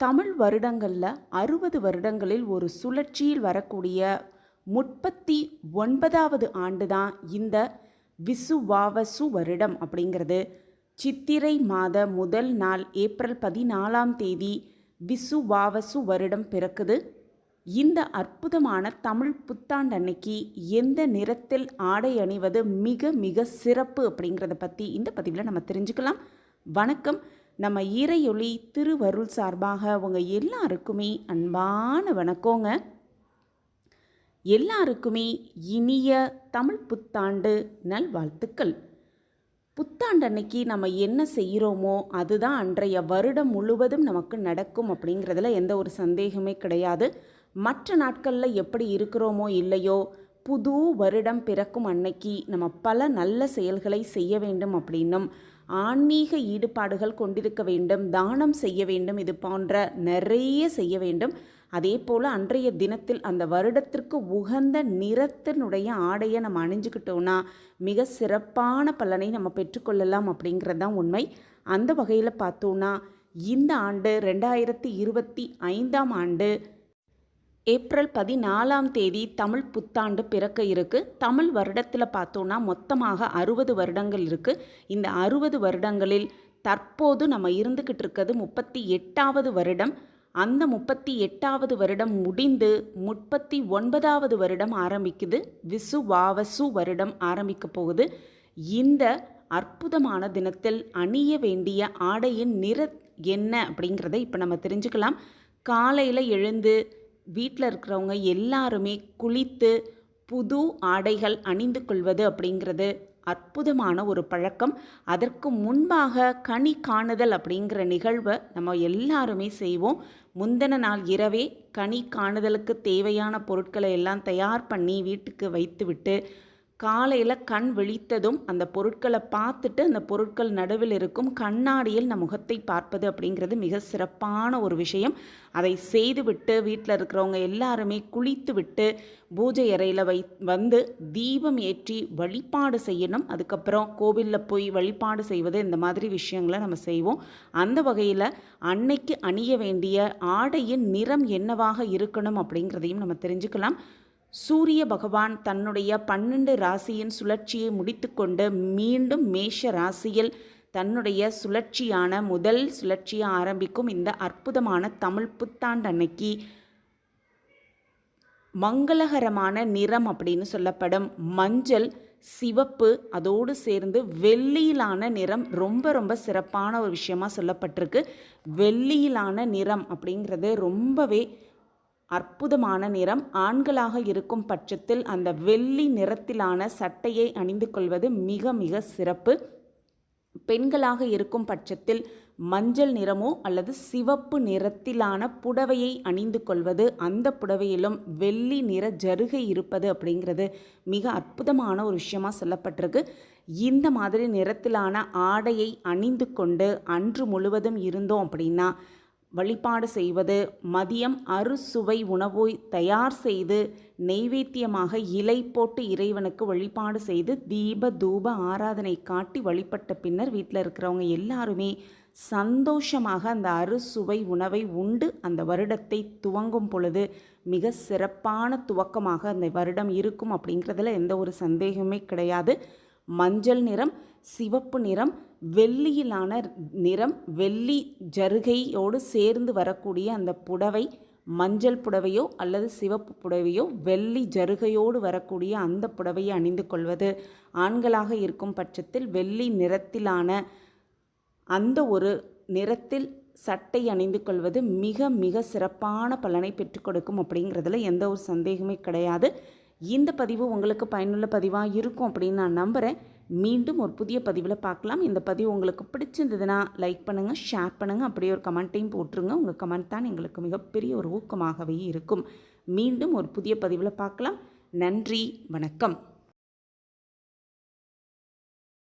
தமிழ் வருடங்களில் அறுபது வருடங்களில் ஒரு சுழற்சியில் வரக்கூடிய முப்பத்தி ஒன்பதாவது ஆண்டு தான் இந்த விசுவாவசு வருடம் அப்படிங்கிறது. சித்திரை மாத முதல் நாள் ஏப்ரல் பதினாலாம் தேதி விசுவாவசு வருடம் பிறக்குது. இந்த அற்புதமான தமிழ் புத்தாண்டு அன்னைக்கு எந்த நிறத்தில் ஆடை அணிவது மிக மிக சிறப்பு அப்படிங்கிறத பற்றி இந்த பதிவில் நம்ம தெரிஞ்சுக்கலாம். வணக்கம். நம்ம இறையொளி திருவருள் சார்பாக உங்கள் எல்லாருக்குமே அன்பான வணக்கங்க. எல்லாருக்குமே இனிய தமிழ் புத்தாண்டு நல்வாழ்த்துக்கள். புத்தாண்டு அன்னைக்கு நம்ம என்ன செய்கிறோமோ அதுதான் அன்றைய வருடம் முழுவதும் நமக்கு நடக்கும் அப்படிங்கிறதுல எந்த ஒரு சந்தேகமே கிடையாது. மற்ற நாட்களில் எப்படி இருக்கிறோமோ இல்லையோ புது வருடம் பிறக்கும் அன்னைக்கு நம்ம பல நல்ல செயல்களை செய்ய வேண்டும் அப்படின்னும் ஆன்மீக ஈடுபாடுகள் கொண்டிருக்க வேண்டும் தானம் செய்ய வேண்டும் இது போன்ற நிறைய செய்ய வேண்டும். அதே போல் அன்றைய தினத்தில் அந்த வருடத்திற்கு உகந்த நிறத்தினுடைய ஆடையை நம்ம அணிஞ்சுக்கிட்டோன்னா மிக சிறப்பான பலனை நம்ம பெற்றுக்கொள்ளலாம் அப்படிங்கிறது தான் உண்மை. அந்த வகையில் பார்த்தோன்னா இந்த ஆண்டு ரெண்டாயிரத்தி இருபத்தி ஐந்தாம் ஆண்டு ஏப்ரல் பதினாலாம் தேதி தமிழ் புத்தாண்டு பிறக்க இருக்கு. தமிழ் வருடத்தில் பார்த்தோன்னா மொத்தமாக அறுபது வருடங்கள் இருக்குது இந்த அறுபது வருடங்களில் தற்போது நம்ம இருந்துக்கிட்டு இருக்கிறது முப்பத்தி எட்டாவது வருடம். அந்த முப்பத்தி எட்டாவது வருடம் முடிந்து முப்பத்தி ஒன்பதாவது வருடம் ஆரம்பிக்குது. விசுவாவசு வருடம் ஆரம்பிக்க போகுது. இந்த அற்புதமான தினத்தில் அணிய வேண்டிய ஆடையின் நிற என்ன அப்படிங்கிறத இப்போ நம்ம தெரிஞ்சுக்கலாம். காலையில் எழுந்து வீட்டில் இருக்கிறவங்க எல்லாருமே குளித்து புது ஆடைகள் அணிந்து கொள்வது அப்படிங்கிறது அற்புதமான ஒரு பழக்கம். அதற்கு முன்பாக கனி காணுதல் அப்படிங்கிற நிகழ்வை நம்ம எல்லாருமே செய்வோம். முந்தின நாள் இரவே கனி காணுதலுக்கு தேவையான பொருட்களை எல்லாம் தயார் பண்ணி வீட்டுக்கு வைத்துவிட்டு காலையில் கண் விழித்ததும் அந்த பொருட்களை பார்த்துட்டு அந்த பொருட்கள் நடுவில் இருக்கும் கண்ணாடியில் நம் முகத்தை பார்ப்பது அப்படிங்கிறது மிக சிறப்பான ஒரு விஷயம். அதை செய்துவிட்டு வீட்டில் இருக்கிறவங்க எல்லாருமே குளித்து விட்டு பூஜை அறையில் வை வந்து தீபம் ஏற்றி வழிபாடு செய்யணும். அதுக்கப்புறம் கோவிலில் போய் வழிபாடு செய்வது இந்த மாதிரி விஷயங்களை நம்ம செய்வோம். அந்த வகையில் அன்னைக்கு அணிய வேண்டிய ஆடையின் நிறம் என்னவாக இருக்கணும் அப்படிங்கிறதையும் நம்ம தெரிஞ்சுக்கலாம். சூரிய பகவான் தன்னுடைய பன்னெண்டு ராசியின் சுழற்சியை முடித்துக்கொண்டு மீண்டும் மேஷ ராசியில் தன்னுடைய சுழற்சியான முதல் சுழற்சியை ஆரம்பிக்கும் இந்த அற்புதமான தமிழ் புத்தாண்டு அன்னைக்கு மங்களகரமான நிறம் அப்படின்னு சொல்லப்படும். மஞ்சள் சிவப்பு அதோடு சேர்ந்து வெள்ளியிலான நிறம் ரொம்ப ரொம்ப சிறப்பான ஒரு விஷயமா சொல்லப்பட்டிருக்கு. வெள்ளியிலான நிறம் அப்படிங்கிறது ரொம்பவே அற்புதமான நிறம். ஆண்களாக இருக்கும் பட்சத்தில் அந்த வெள்ளி நிறத்திலான சட்டையை அணிந்து கொள்வது மிக மிக சிறப்பு. பெண்களாக இருக்கும் பட்சத்தில் மஞ்சள் நிறமோ அல்லது சிவப்பு நிறத்திலான புடவையை அணிந்து கொள்வது அந்த புடவையிலும் வெள்ளி நிற ஜருகை இருப்பது அப்படிங்கிறது மிக அற்புதமான ஒரு விஷயமாக சொல்லப்பட்டிருக்கு. இந்த மாதிரி நிறத்திலான ஆடையை அணிந்து கொண்டு அன்று முழுவதும் இருந்தோம் அப்படின்னா வழிபாடு செய்வது மதியம் அறுசுவை உணவை தயார் செய்து நெய்வேத்தியமாக இலை போட்டு இறைவனுக்கு வழிபாடு செய்து தீப தூப ஆராதனை காட்டி வழிபட்ட பின்னர் வீட்டில் இருக்கிறவங்க எல்லாருமே சந்தோஷமாக அந்த அறுசுவை உணவை உண்டு. அந்த வருடத்தை துவங்கும் பொழுது மிக சிறப்பான துவக்கமாக அந்த வருடம் இருக்கும் அப்படிங்கிறதுல எந்த ஒரு சந்தேகமே கிடையாது. மஞ்சள் நிறம் சிவப்பு நிறம் வெள்ளியிலான நிறம் வெள்ளி ஜருகையோடு சேர்ந்து வரக்கூடிய அந்த புடவை மஞ்சள் புடவையோ அல்லது சிவப்பு புடவையோ வெள்ளி ஜருகையோடு வரக்கூடிய அந்த புடவையை அணிந்து கொள்வது. ஆண்களாக இருக்கும் பட்சத்தில் வெள்ளி நிறத்திலான அந்த ஒரு நிறத்தில் சட்டை அணிந்து கொள்வது மிக மிக சிறப்பான பலனை பெற்றுக் கொடுக்கும் அப்படிங்கிறதுல எந்த ஒரு சந்தேகமே கிடையாது. இந்த பதிவு உங்களுக்கு பயனுள்ள பதிவாக இருக்கும் அப்படின்னு நான் நம்புகிறேன் மீண்டும் ஒரு புதிய பதிவில் பார்க்கலாம். இந்த பதிவு உங்களுக்கு பிடிச்சிருந்ததுன்னா லைக் பண்ணுங்கள் ஷேர் பண்ணுங்கள் அப்படியே ஒரு கமெண்ட்டையும் போட்டுருங்க. உங்கள் கமெண்ட் தான் எங்களுக்கு மிகப்பெரிய ஒரு ஊக்கமாகவே இருக்கும். மீண்டும் ஒரு புதிய பதிவில் பார்க்கலாம். நன்றி வணக்கம்.